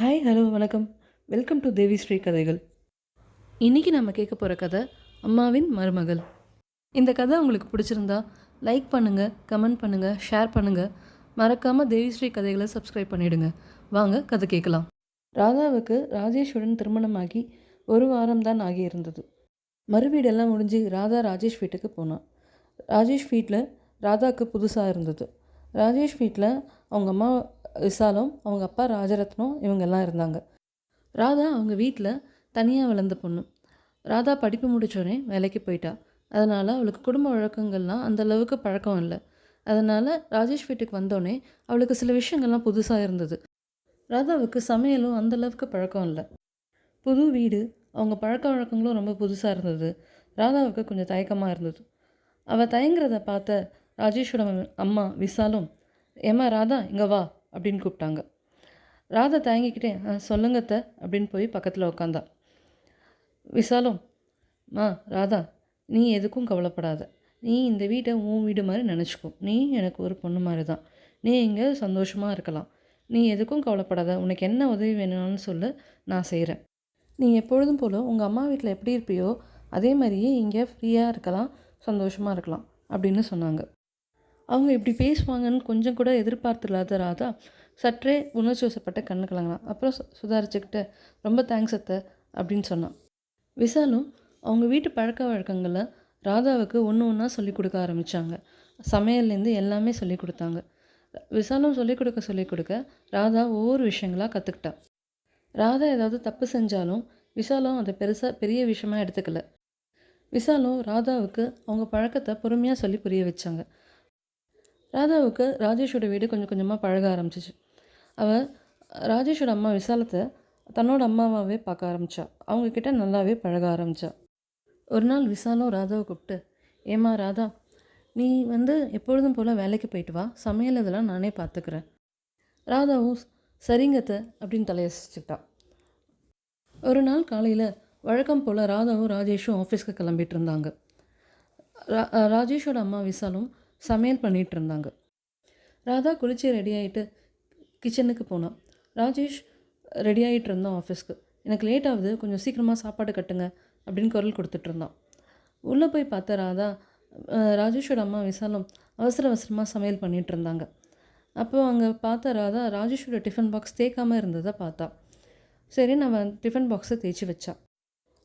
Hi hello வணக்கம். Welcome to Devi Sri கதைகள் இன்றைக்கி நம்ம கேட்க போகிற கதை அம்மாவின் மருமகள். இந்த கதை உங்களுக்கு பிடிச்சிருந்தா லைக் பண்ணுங்கள் கமெண்ட் பண்ணுங்கள் ஷேர் பண்ணுங்கள் மறக்காமல் தேவி ஸ்ரீ கதைகளை சப்ஸ்கிரைப் பண்ணிடுங்க. வாங்க கதை கேட்கலாம். ராதாவுக்கு ராஜேஷுடன் திருமணமாகி ஒரு வாரம் தான் ஆகியிருந்தது. மறுவீடெல்லாம் முடிஞ்சு ராதா ராஜேஷ் வீட்டுக்கு போனான். ராஜேஷ் வீட்டில் ராதாவுக்கு புதுசாக இருந்தது. ராஜேஷ் வீட்டில் அவங்க அம்மா விசாலம் அவங்க அப்பா ராஜரத்னம் இவங்கெல்லாம் இருந்தாங்க. ராதா அவங்க வீட்டில் தனியாக வளர்ந்த பொண்ணு. ராதா படிப்பு முடித்தோடனே வேலைக்கு போயிட்டா. அதனால் அவளுக்கு குடும்ப வழக்கங்கள்லாம் அந்த அளவுக்கு பழக்கம் இல்லை. அதனால் ராஜேஷ் வீட்டுக்கு வந்தோடனே அவளுக்கு சில விஷயங்கள்லாம் புதுசாக இருந்தது. ராதாவுக்கு சமையலும் அந்த அளவுக்கு பழக்கம் இல்லை. புது வீடு அவங்க பழக்க வழக்கங்களும் ரொம்ப புதுசாக இருந்தது. ராதாவுக்கு கொஞ்சம் தயக்கமாக இருந்தது. அவள் தயங்குறத பார்த்த ராஜேஷோட அம்மா விசாலும் ஏம்மா ராதா இங்கே வா. அப்படின்னு கூப்பிட்டாங்க. ராதா தயங்கிக்கிட்டே "ஆ, சொல்லுங்க அத்தை அப்படின்னு போய் பக்கத்தில் உட்காந்தா விசாலம் மா ராதா நீ எதுக்கும் கவலைப்படாத. நீ இந்த வீட்டை உன் வீடு மாதிரி நினச்சிக்கோ. நீ எனக்கு ஒரு பொண்ணு மாதிரி தான் நீ இங்கே சந்தோஷமாக இருக்கலாம். நீ எதுக்கும் கவலைப்படாத. உனக்கு என்ன உதவி வேணும்னு சொல்லு நான் செய்கிறேன் நீ எப்பொழுதும் போல் உங்கள் அம்மா வீட்டில் எப்படி இருப்பியோ அதே மாதிரியே இங்கே ஃப்ரீயாக இருக்கலாம் சந்தோஷமாக இருக்கலாம் அப்படின்னு சொன்னாங்க. அவங்க இப்படி பேசுவாங்கன்னு கொஞ்சம் கூட எதிர்பார்த்தில்லாத ராதா சற்றே உணர்ச்சி வசப்பட்ட கண்ணு கலங்கினான் அப்புறம் சு- சுதாரிச்சுக்கிட்டு ரொம்ப தேங்க்ஸ் அத்தை அப்படின்னு சொன்னான். விசாலும் அவங்க வீட்டு பழக்க வழக்கங்களை ராதாவுக்கு ஒன்று ஒன்றா சொல்லிக் கொடுக்க ஆரம்பித்தாங்க சமையல்லேருந்து எல்லாமே சொல்லிக் கொடுத்தாங்க. விசாலும் சொல்லிக் கொடுக்க சொல்லிக் கொடுக்க ராதா ஒவ்வொரு விஷயங்களாக கற்றுக்கிட்டா ராதா ஏதாவது தப்பு செஞ்சாலும் விசாலும் அதை பெருசாக பெரிய விஷயமாக எடுத்துக்கல. விசாலும் ராதாவுக்கு அவங்க பழக்கத்தை பொறுமையாக சொல்லி புரிய வச்சாங்க. ராதாவுக்கு ராஜேஷோட வீடு கொஞ்சம் கொஞ்சமாக பழக ஆரம்பிச்சிச்சு. அவள் ராஜேஷோட அம்மா விசாலத்தை தன்னோட அம்மாவாகவே பார்க்க ஆரம்பிச்சா. அவங்கக்கிட்ட நல்லாவே பழக ஆரம்பிச்சா. ஒரு நாள் விசாலும் ராதாவை கூப்பிட்டு ஏம்மா ராதா நீ வந்து எப்பொழுதும் போல் வேலைக்கு போயிட்டு வா. சமையல் இதெல்லாம் நானே பார்த்துக்கிறேன். ராதாவும் சரிங்கத்த அப்படின்னு தலையசிச்சுக்கிட்டான் ஒரு நாள் காலையில் வழக்கம் போல் ராதாவும் ராஜேஷும் ஆஃபீஸ்க்கு கிளம்பிட்டு இருந்தாங்க. ரா- ராஜேஷோட அம்மா விசாலும் சமையல் பண்ணிகிட்டு இருந்தாங்க ராதா குளிச்சு ரெடி ஆகிட்டு கிச்சனுக்கு போனான். ராஜேஷ் ரெடி ஆகிட்டு இருந்தான் ஆஃபீஸ்க்கு. எனக்கு லேட் ஆகுது கொஞ்சம் சீக்கிரமாக சாப்பாடு கட்டுங்க அப்படின்னு குரல் கொடுத்துட்டு இருந்தான் உள்ளே போய் பார்த்த ராதா ராஜேஷோட அம்மா விசாலம் அவசர அவசரமாக சமையல் பண்ணிகிட்டு இருந்தாங்க அப்போ அங்கே பார்த்த ராதா ராஜேஷோட டிஃபன் பாக்ஸ் தேய்க்காமல் இருந்ததை பார்த்தா. சரி நம்ம டிஃபன் பாக்ஸை தேய்ச்சி வச்சா.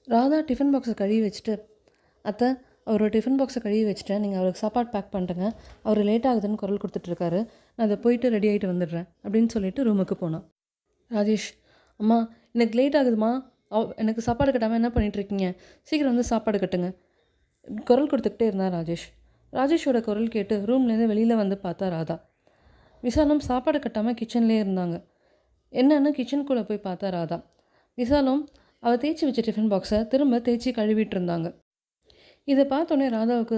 ராதா டிஃபன் பாக்ஸை கழுவி வச்சுட்டு அத்தை அவரோட டிஃபன் பாக்ஸை கழுவி வச்சுட்டேன். நீங்கள் அவருக்கு சாப்பாடு பேக் பண்ணுறேங்க அவர் லேட் ஆகுதுன்னு குரல் கொடுத்துட்ருக்காரு. நான் அதை போயிட்டு ரெடி ஆகிட்டு வந்துடுறேன் அப்படின்னு சொல்லிட்டு ரூமுக்கு போனான். ராஜேஷ் அம்மா எனக்கு லேட் ஆகுதுமா அவ- எனக்கு சாப்பாடு கட்டாமல் என்ன பண்ணிகிட்ருக்கீங்க சீக்கிரம் வந்து சாப்பாடு கட்டுங்க. குரல் கொடுத்துக்கிட்டே இருந்தான் ராஜேஷ். ராஜேஷோட குரல் கேட்டு ரூம்லேருந்து வெளியில் வந்து பார்த்தா ராதா. விசாலம் சாப்பாடு கட்டாமல் கிச்சன்லேயே இருந்தாங்க. என்னன்னு கிச்சனுக்குள்ளே போய் பார்த்தா ராதா. விசாலும் அவள் தேய்ச்சி வச்ச டிஃபன் பாக்ஸை திரும்ப தேய்ச்சி கழுவிட்டு இருந்தாங்க. இதை பார்த்தோன்னே ராதாவுக்கு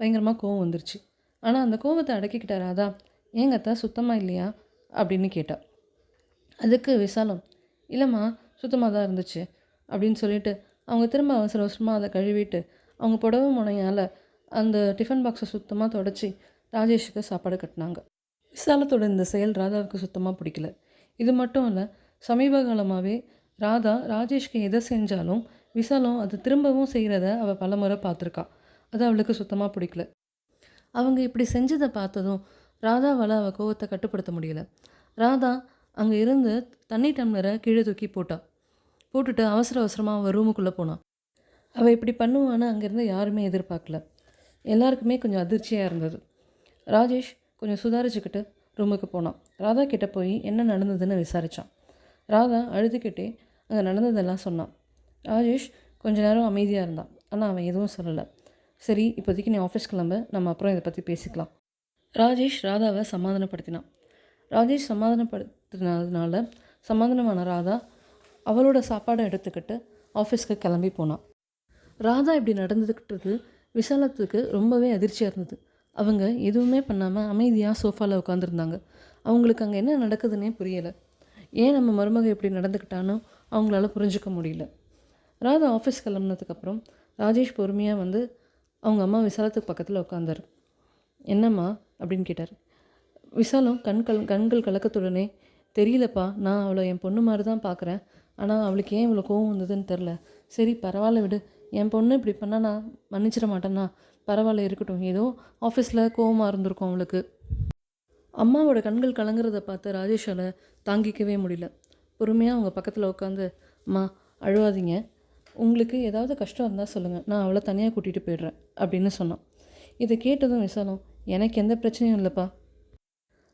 பயங்கரமாக கோவம் வந்துருச்சு. ஆனால் அந்த கோவத்தை அடக்கிக்கிட்டா ராதா ஏங்க அத்தா சுத்தமாக இல்லையா? அப்படின்னு கேட்டா. அதுக்கு விசாலம். இல்லைம்மா சுத்தமாக தான் இருந்துச்சு அப்படின்னு சொல்லிட்டு அவங்க திரும்ப அவசர அவசரமாக அதை கழுவிட்டு அவங்க புடவை முனையால் அந்த டிஃபன் பாக்ஸை சுத்தமாக தொடச்சி ராஜேஷுக்கு சாப்பாடு கட்டினாங்க. விசாலத்தோட இந்த செயல் ராதாவுக்கு சுத்தமாக பிடிக்கல. இது மட்டும் இல்லை சமீப காலமாகவே ராதா ராஜேஷ்க்கு எதை செஞ்சாலும் விசாலம் அதை திரும்பவும் செய்கிறத அவள் பலமுறை பார்த்துருக்கா. அது அவளுக்கு சுத்தமாக பிடிக்கல. அவங்க இப்படி செஞ்சதை பார்த்ததும் ராதாவால் அவள் கோவத்தை கட்டுப்படுத்த முடியல. ராதா அங்கே இருந்து தண்ணி டம்ளரை கீழே தூக்கி போட்டா. போட்டுட்டு அவசர அவசரமாக அவள் ரூமுக்குள்ளே போனான் அவள் இப்படி பண்ணுவான்னு அங்கேருந்து யாருமே எதிர்பார்க்கல. எல்லாருக்குமே கொஞ்சம் அதிர்ச்சியாக இருந்தது. ராஜேஷ் கொஞ்சம் சுதாரிச்சுக்கிட்டு ரூமுக்கு போனான் ராதா கிட்டே போய் என்ன நடந்ததுன்னு விசாரித்தான் ராதா அழுதுகிட்டே அங்கே நடந்ததெல்லாம் சொன்னான். ராஜேஷ் கொஞ்ச நேரம் அமைதியாக இருந்தான். ஆனால் அவன் எதுவும் சொல்லலை. சரி இப்போதைக்கு நீ ஆஃபீஸ் கிளம்ப. நம்ம அப்புறம் இதை பற்றி பேசிக்கலாம். ராஜேஷ் ராதாவை சமாதானப்படுத்தினான். ராஜேஷ் சமாதானப்படுத்தினதுனால சமாதானமான ராதா அவளோட சாப்பாடை எடுத்துக்கிட்டு ஆஃபீஸ்க்கு கிளம்பி போனான். ராதா இப்படி நடந்துக்கிட்டது விசாலத்துக்கு ரொம்பவே அதிர்ச்சியாக இருந்தது. அவங்க எதுவுமே பண்ணாமல் அமைதியாக சோஃபாவில் உட்காந்துருந்தாங்க அவங்களுக்கு அங்கே என்ன நடக்குதுன்னே புரியலை. ஏன் நம்ம மருமக இப்படி நடந்துக்கிட்டானோ அவங்களால புரிஞ்சுக்க முடியல. ராதா ஆஃபீஸ் கிளம்புனதுக்கப்புறம் ராஜேஷ் பொறுமையாக வந்து அவங்க அம்மா விசாலத்துக்கு பக்கத்தில் உட்காந்தாரு என்னம்மா? அப்படின்னு கேட்டார். விசாலம் கண்கள் கண்கள் கலக்கத்துடனே தெரியலப்பா நான் அவளை என் பொண்ணு மாதிரி தான் பார்க்குறேன் ஆனால் அவளுக்கு ஏன் இவ்வளோ கோவம் வந்ததுன்னு தெரில சரி பரவாயில்ல விடு. என் பொண்ணு இப்படி பண்ணால் நான் மன்னிச்சிட மாட்டேன்னா பரவாயில்ல இருக்கட்டும். ஏதோ ஆஃபீஸில் கோவமாக இருந்திருக்கும் அவளுக்கு. அம்மாவோட கண்கள் கலங்குறத பார்த்து ராஜேஷால் தாங்கிக்கவே முடியல. பொறுமையாக அவங்க பக்கத்தில் உட்காந்து அம்மா அழுவாதீங்க. உங்களுக்கு ஏதாவது கஷ்டம் இருந்தால் சொல்லுங்கள் நான் அவளை தனியாக கூட்டிகிட்டு போயிடுறேன் அப்படின்னு சொன்னான். இதை கேட்டதும் விசாலம் எனக்கு எந்த பிரச்சனையும் இல்லைப்பா.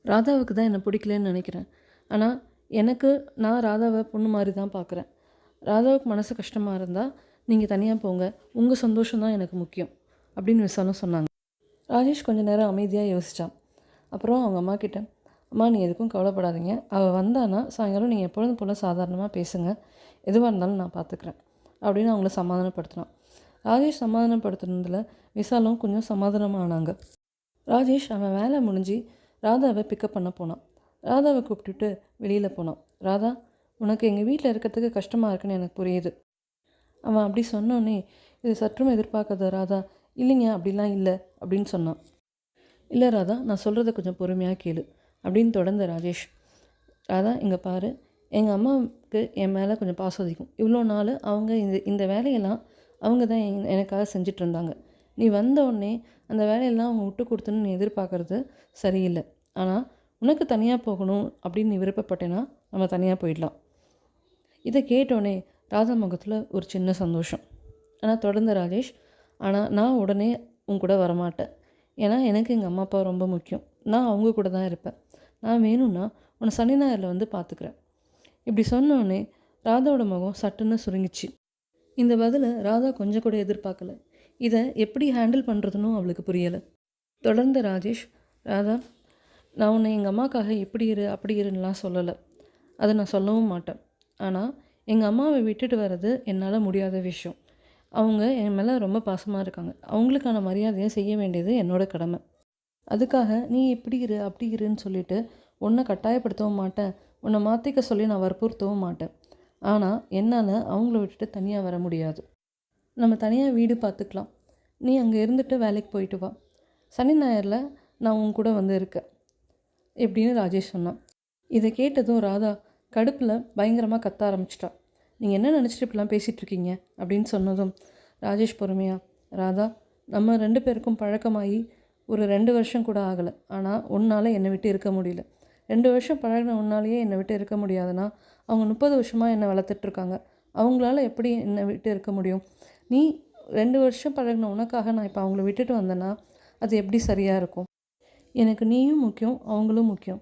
ராதாவுக்கு தான் என்னை பிடிக்கலன்னு நினைக்கிறேன். ஆனால் எனக்கு நான் ராதாவை பொண்ணு மாதிரி தான் பார்க்குறேன் ராதாவுக்கு மனசு கஷ்டமாக இருந்தால் நீங்கள் தனியாக போங்க. உங்கள் சந்தோஷம் தான் எனக்கு முக்கியம் அப்படின்னு விசாலம் சொன்னாங்க. ராஜேஷ் கொஞ்சம் நேரம் அமைதியாக யோசித்தான் அப்புறம் அவங்க அம்மா கிட்ட அம்மா நீ எதுக்கும் கவலைப்படாதீங்க. அவள் வந்தானா சாயங்காலம் நீங்கள் எப்பொழுதும் போல் சாதாரணமாக பேசுங்க. எதுவாக இருந்தாலும் நான் பார்த்துக்குறேன் அப்படின்னு அவங்கள சமாதானப்படுத்தினான். ராஜேஷ் சமாதானப்படுத்துனதில் விசாலும் கொஞ்சம் சமாதானமானாங்க. ராஜேஷ் அவன் வேலை முடிஞ்சு ராதாவை பிக்கப் பண்ண போனான். ராதாவை கூப்பிட்டுட்டு வெளியில் போனான். ராதா உனக்கு எங்கள் வீட்டில் இருக்கிறதுக்கு கஷ்டமாக இருக்குன்னு எனக்கு புரியுது. அவன் அப்படி சொன்னோன்னே இது சற்றும் எதிர்பார்க்காத ராதா இல்லைங்க அப்படிலாம் இல்லை அப்படின்னு சொன்னான். இல்லை ராதா நான் சொல்கிறத கொஞ்சம் பொறுமையாக கேளு அப்படின்னு தொடர்ந்த ராஜேஷ். ராதா இங்கே பாரு எங்கள் அம்மாவுக்கு என் மேலே கொஞ்சம் பாசம் அதிகம். இவ்வளோ நாள் அவங்க இந்த இந்த வேலையெல்லாம் அவங்க தான் என் எனக்காக செஞ்சுட்டு இருந்தாங்க நீ வந்த உடனே அந்த வேலையெல்லாம் அவங்க விட்டு கொடுத்துன்னு நீ எதிர்பார்க்குறது சரியில்லை. ஆனால் உனக்கு தனியாக போகணும் அப்படின்னு நீ விருப்பப்பட்டேன்னா நம்ம தனியாக போயிடலாம். இதை கேட்டோடனே ராதா முகத்தில் ஒரு சின்ன சந்தோஷம். ஆனால் தொடர்ந்து ராஜேஷ் ஆனால் நான் உடனே உன் கூட வரமாட்டேன். ஏன்னா எனக்கு எங்கள் அம்மா அப்பா ரொம்ப முக்கியம். நான் அவங்க கூட தான் இருப்பேன். நான் வேணும்னா உன்னை சனி ஞாயிறில் வந்து பார்த்துக்கிறேன் இப்படி சொன்னோடனே ராதாவோட முகம் சட்டுன்னு சுருங்கிச்சு. இந்த பதிலை ராதா கொஞ்சம் கூட எதிர்பார்க்கல. இதை எப்படி ஹேண்டில் பண்ணுறதுன்னு அவளுக்கு புரியலை. தொடர்ந்து ராஜேஷ் ராதா நான் உன்னை எங்கள் அம்மாக்காக இப்படி இரு அப்படி இருன்னுலாம் சொல்லலை. அதை நான் சொல்லவும் மாட்டேன். ஆனால் எங்கள் அம்மாவை விட்டுட்டு வர்றது என்னால் முடியாத விஷயம். அவங்க என் மேலே ரொம்ப பாசமாக இருக்காங்க. அவங்களுக்கான மரியாதையை செய்ய வேண்டியது என்னோட கடமை. அதுக்காக நீ இப்படி இரு அப்படி இருன்னு சொல்லிட்டு உன்னை கட்டாயப்படுத்தவும் மாட்டேன். உன்னை மாற்றிக்க சொல்லி நான் வற்புறுத்தவும் மாட்டேன். ஆனால் என்னால் அவங்கள விட்டுட்டு தனியாக வர முடியாது. நம்ம தனியாக வீடு பார்த்துக்கலாம் நீ அங்கே இருந்துட்டு வேலைக்கு போயிட்டு வா. சனி ஞாயிறில் நான் உன் கூட வந்து இருக்கேன். எப்படின்னு ராஜேஷ் சொன்னான். இதை கேட்டதும் ராதா கடுப்பில் பயங்கரமாக கத்த ஆரம்பிச்சிட்டா. நீங்கள் என்ன நினச்சிட்டு இப்படிலாம் பேசிகிட்ருக்கீங்க அப்படின்னு சொன்னதும் ராஜேஷ் பொறுமையா ராதா நம்ம ரெண்டு பேருக்கும் பழக்கமாகி ஒரு ரெண்டு வருஷம் கூட ஆகலை. ஆனால் உன்னால் என்னை விட்டு இருக்க முடியல. ரெண்டு வருஷம் பழகின உன்னாலேயே என்னை விட்டு இருக்க முடியாதுன்னா அவங்க முப்பது வருஷமாக என்னை வளர்த்துட்ருக்காங்க. அவங்களால எப்படி என்னை விட்டு இருக்க முடியும்? நீ ரெண்டு வருஷம் பழகின உனக்காக நான் இப்போ அவங்கள விட்டுட்டு வந்தேன்னா அது எப்படி சரியாக இருக்கும்? எனக்கு நீயும் முக்கியம் அவங்களும் முக்கியம்.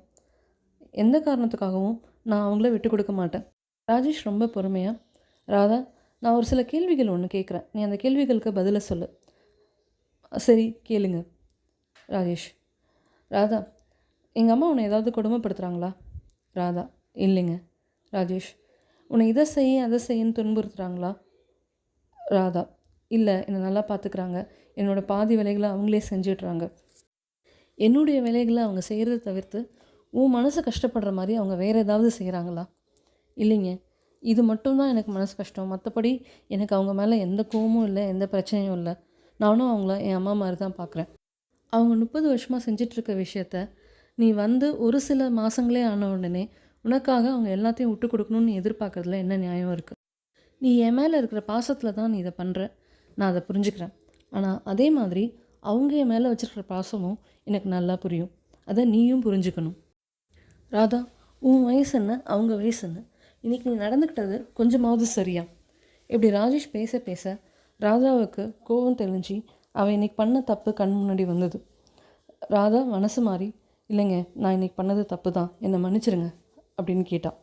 எந்த காரணத்துக்காகவும் நான் அவங்கள விட்டு கொடுக்க மாட்டேன். ராஜேஷ் ரொம்ப பொறுமையாக ராதா நான் ஒரு சில கேள்விகள் ஒன்று கேட்குறேன் நீ அந்த கேள்விகளுக்கு பதிலை சொல்லு. சரி கேளுங்க. ராஜேஷ் ராதா எங்கள் அம்மா உன்னை ஏதாவது கொடுமைப்படுத்துகிறாங்களா ராதா இல்லைங்க. ராஜேஷ் உன்னை இதை செய்ய அதை செய்யன்னு துன்புறுத்துகிறாங்களா ராதா இல்லை என்னை நல்லா பார்த்துக்கிறாங்க என்னோடய பாதி வேலைகளை அவங்களே செஞ்சிடுறாங்க. என்னுடைய வேலைகளை அவங்க செய்கிறத தவிர்த்து உன் மனசு கஷ்டப்படுற மாதிரி அவங்க வேறு ஏதாவது செய்கிறாங்களா இல்லைங்க. இது மட்டும்தான் எனக்கு மனசு கஷ்டம். மற்றபடி எனக்கு அவங்க மேலே எந்த கோவமும் இல்லை எந்த பிரச்சனையும் இல்லை. நானும் அவங்கள என் அம்மா மாதிரி தான் பார்க்குறேன் அவங்க முப்பது வருஷமாக செஞ்சிட்ருக்க விஷயத்த நீ வந்து ஒரு சில மாதங்களே ஆன உடனே உனக்காக அவங்க எல்லாத்தையும் விட்டு கொடுக்கணும்னு எதிர்பார்க்குறதுல என்ன நியாயம் இருக்குது நீ என் மேலே இருக்கிற பாசத்தில் தான் நீ இதை பண்ணுற நான் அதை புரிஞ்சுக்கிறேன். ஆனால் அதே மாதிரி அவங்க என் மேலே வச்சுருக்கிற பாசமும் எனக்கு நல்லா புரியும். அதை நீயும் புரிஞ்சுக்கணும். ராதா உன் வயசு என்ன? அவங்க வயசு என்ன? இன்றைக்கி நீ நடந்துக்கிட்டது கொஞ்சமாவது சரியா? இப்படி ராஜேஷ் பேச பேச ராதாவுக்கு கோபம் தெளிஞ்சு அவள் இன்றைக்கி பண்ண தப்பு கண் முன்னாடி வந்தது. ராதா மனசு மாறி இல்லைங்க நான் இன்னைக்கு பண்ணது தப்பு தான் என்னை மன்னிச்சிருங்க அப்படின்னு கேட்டான்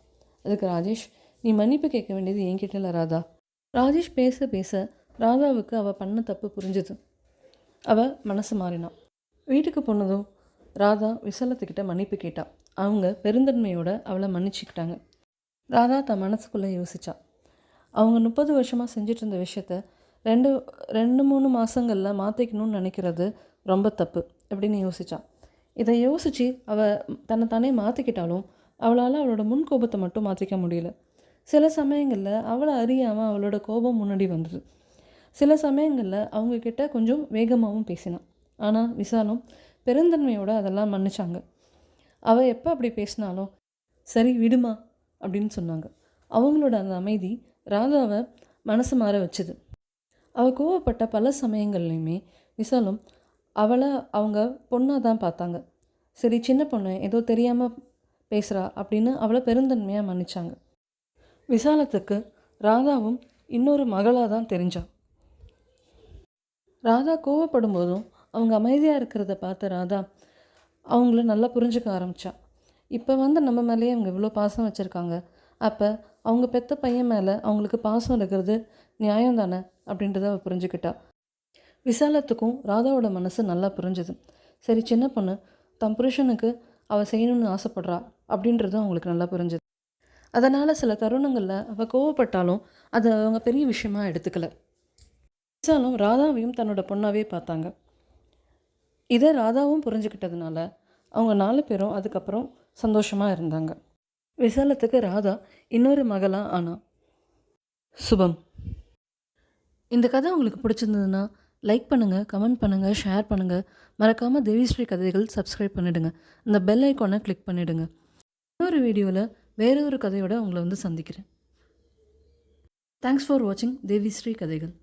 அதுக்கு ராஜேஷ் நீ மன்னிப்பு கேட்க வேண்டியது என்கிட்ட இல்லை ராதா. ராஜேஷ் பேச பேச ராதாவுக்கு அவள் பண்ண தப்பு புரிஞ்சுது. அவள் மனசு மாறினான் வீட்டுக்கு போனதும் ராதா விசலத்துக்கிட்ட மன்னிப்பு கேட்டா. அவங்க பெருந்தன்மையோட அவளை மன்னிச்சுக்கிட்டாங்க. ராதா தன் மனசுக்குள்ளே யோசிச்சா. அவங்க முப்பது வருஷமாக செஞ்சுட்டு இருந்த விஷயத்த ரெண்டு ரெண்டு மூணு மாதங்களில் மாற்றிக்கணும்னு நினைக்கிறது ரொம்ப தப்பு அப்படின்னு யோசிச்சா. இதை யோசித்து அவள் தன்னை தானே மாற்றிக்கிட்டாலும் அவளால் அவளோட முன் கோபத்தை மட்டும் மாற்றிக்க முடியல. சில சமயங்களில் அவளை அறியாமல் அவளோட கோபம் முன்னாடி வந்தது. சில சமயங்களில் அவங்கக்கிட்ட கொஞ்சம் வேகமாகவும் பேசினான் ஆனால் விசாலும் பெருந்தன்மையோடு அதெல்லாம் மன்னிச்சாங்க. அவள் எப்போ அப்படி பேசினாலும் சரி விடுமா அப்படின்னு சொன்னாங்க. அவங்களோட அந்த அமைதி ராதாவை மனசு மாற வச்சுது. அவள் கோவப்பட்ட பல சமயங்கள்லையுமே விசாலும் அவளை அவங்க பொண்ணாக தான் பார்த்தாங்க. சரி சின்ன பொண்ணு ஏதோ தெரியாமல் பேசுகிறா அப்படின்னு அவளை பெருந்தன்மையாக மன்னிச்சாங்க. விசாலத்துக்கு ராதாவும் இன்னொரு மகளாக தான் தெரிஞ்சான் ராதா கோவப்படும் போதும் அவங்க அமைதியாக இருக்கிறத பார்த்த ராதா அவங்கள நல்லா புரிஞ்சுக்க ஆரம்பித்தா இப்போ வந்து நம்ம மேலேயே அவங்க இவ்வளோ பாசம் வச்சுருக்காங்க. அப்போ அவங்க பெத்த பையன் மேலே அவங்களுக்கு பாசம் இருக்கிறது நியாயம் தானே அப்படின்றத அவள் புரிஞ்சுக்கிட்டா. விசாலத்துக்கும் ராதாவோட மனசு நல்லா புரிஞ்சுது. சரி சின்ன பொண்ணு தம் புருஷனுக்கு அவள் செய்யணும்னு ஆசைப்படுறா அப்படின்றதும் அவங்களுக்கு நல்லா புரிஞ்சுது. அதனால் சில தருணங்களில் அவள் கோவப்பட்டாலும் அதை அவங்க பெரிய விஷயமா எடுத்துக்கல. விசாலும் ராதாவையும் தன்னோட பொண்ணாவே பார்த்தாங்க. இதை ராதாவும் புரிஞ்சுக்கிட்டதுனால அவங்க நாலு பேரும் அதுக்கப்புறம் சந்தோஷமாக இருந்தாங்க. விசாலத்துக்கு ராதா இன்னொரு மகளாக ஆனா சுபம். இந்த கதை உங்களுக்கு பிடிச்சிருந்ததுன்னா லைக் பண்ணுங்கள் கமெண்ட் பண்ணுங்கள் ஷேர் பண்ணுங்கள் மறக்காமல் தேவிஸ்ரீ கதைகள் சப்ஸ்கிரைப் பண்ணிவிடுங்க இந்த பெல் ஐக்கானை கிளிக் பண்ணிவிடுங்க இன்னொரு வீடியோவில் வேறொரு ஒரு கதையோட உங்களை வந்து சந்திக்கிறேன். தேங்க்ஸ் ஃபார் வாட்சிங் தேவிஸ்ரீ கதைகள்.